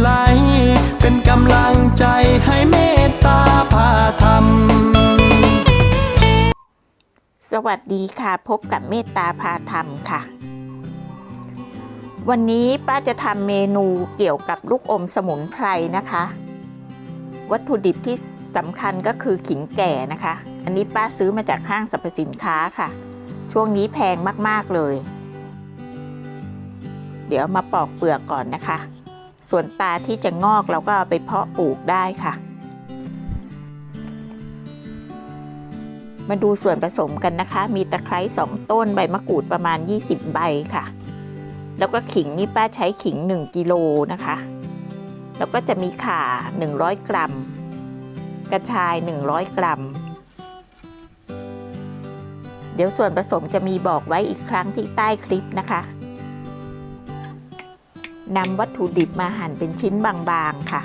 ไหลเป็นกำลังใจให้เมตตาพาธรรม สวัสดีค่ะ พบกับเมตตาพาธรรมค่ะ วันนี้ป้าจะทำเมนูเกี่ยวกับลูกอมสมุนไพรนะคะ วัตถุดิบที่สำคัญก็คือขิงแก่นะคะ อันนี้ป้าซื้อมาจากห้างสรรพสินค้าค่ะ ช่วงนี้แพงมากๆเลย เดี๋ยวมาปอกเปลือกก่อนนะคะ ส่วนตาที่จะงอกเราก็เอาไปเพาะปลูกได้ค่ะ มาดูส่วนผสมกันนะคะ มีตะไคร้2ต้นใบมะกรูดประมาณ 20 ใบค่ะ แล้วก็ขิงนี่ป้าใช้ขิง 1กิโลนะคะ แล้วก็จะมีข่า 100 กรัม กระชาย 100 กรัมเดี๋ยวส่วนผสมจะมีบอกไว้อีกครั้งที่ใต้คลิปนะคะ นำวัตถุดิบมาหั่นเป็นชิ้นบางๆค่ะ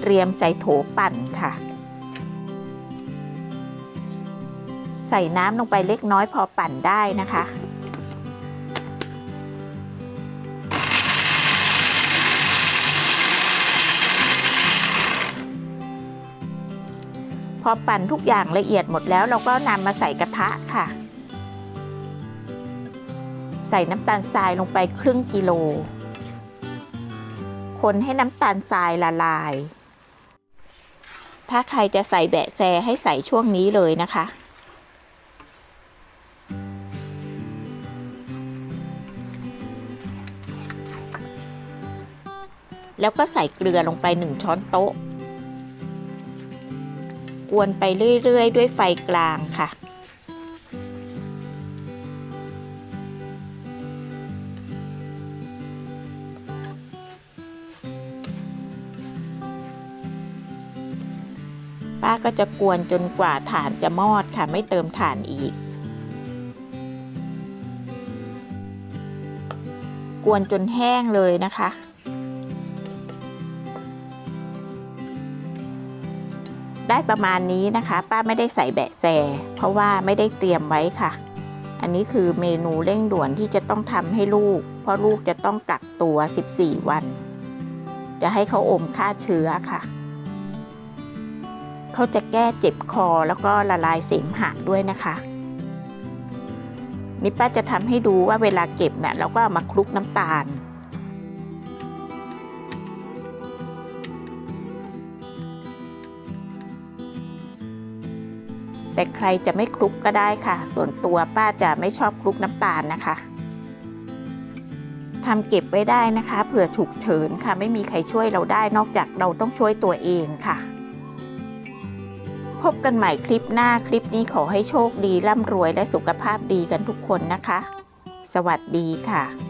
เตรียมใส่โถปั่นค่ะ ใส่น้ำลงไปเล็กน้อยพอปั่นได้นะคะพอปั่นทุกอย่างละเอียดหมดแล้วเราก็นำมาใส่กระทะค่ะ ใส่น้ำตาลทรายลงไปครึ่งกิโล คนให้น้ำตาลทรายละลาย ถ้าใครจะใส่แบะแซให้ใส่ช่วงนี้เลยนะคะ แล้วก็ใส่เกลือลงไป 1 ช้อนโต๊ะ กวนไปเรื่อย ๆ ด้วยไฟกลางค่ะ ป้าก็จะกวนจนกว่าฐานจะมอดค่ะ ไม่เติมฐานอีก กวนจนแห้งเลยนะคะ ได้ประมาณนี้นะคะ ป้าไม่ได้ใส่แบะแซเพราะว่าไม่ได้เตรียมไว้ค่ะ อันนี้คือเมนูเร่งด่วนที่จะต้องทำให้ลูก เพราะลูกจะต้องกักตัว 14 วัน จะให้เขาอมฆ่าเชื้อค่ะ เขาจะแก้เจ็บคอแล้วก็ละลายเสมหะด้วยนะคะ นี่ป้าจะทำให้ดูว่าเวลาเก็บเนะ่ยเราก็เอามาคลุกน้ำตาล แต่ใครจะไม่คลุกก็ได้ค่ะ ส่วนตัวป้าจะไม่ชอบคลุกน้ำตาลนะคะทำเก็บไว้ได้นะคะเผื่อฉุกเฉินค่ะ ไม่มีใครช่วยเราได้นอกจากเราต้องช่วยตัวเองค่ะ พบกันใหม่คลิปหน้าคลิปนี้ขอให้โชคดีร่ำรวยและสุขภาพดีกันทุกคนนะคะ สวัสดีค่ะ